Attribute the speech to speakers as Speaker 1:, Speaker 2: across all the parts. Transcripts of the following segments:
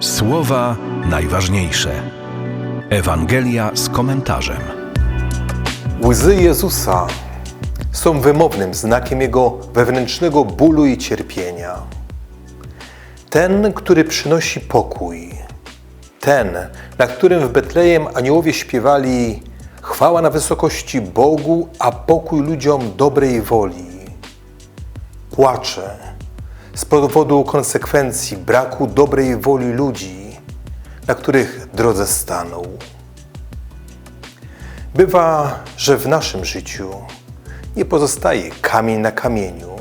Speaker 1: Słowa najważniejsze. Ewangelia z komentarzem.
Speaker 2: Łzy Jezusa są wymownym znakiem Jego wewnętrznego bólu i cierpienia. Ten, który przynosi pokój, ten, na którym w Betlejem aniołowie śpiewali chwała na wysokości Bogu, a pokój ludziom dobrej woli, płacze z powodu konsekwencji braku dobrej woli ludzi, na których drodze stanął. Bywa, że w naszym życiu nie pozostaje kamień na kamieniu.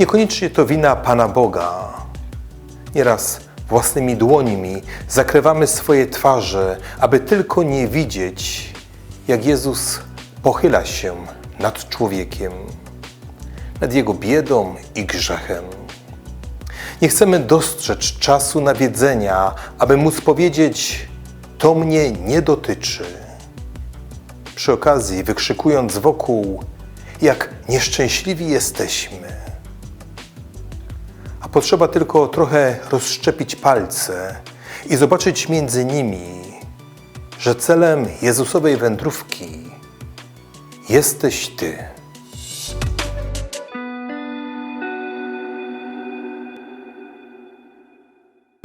Speaker 2: Niekoniecznie to wina Pana Boga. Nieraz własnymi dłońmi zakrywamy swoje twarze, aby tylko nie widzieć, jak Jezus pochyla się nad człowiekiem, nad jego biedą i grzechem. Nie chcemy dostrzec czasu nawiedzenia, aby móc powiedzieć: To mnie nie dotyczy przy okazji wykrzykując wokół, jak nieszczęśliwi jesteśmy. A potrzeba tylko trochę rozszczepić palce i zobaczyć między nimi, że celem Jezusowej wędrówki jesteś Ty.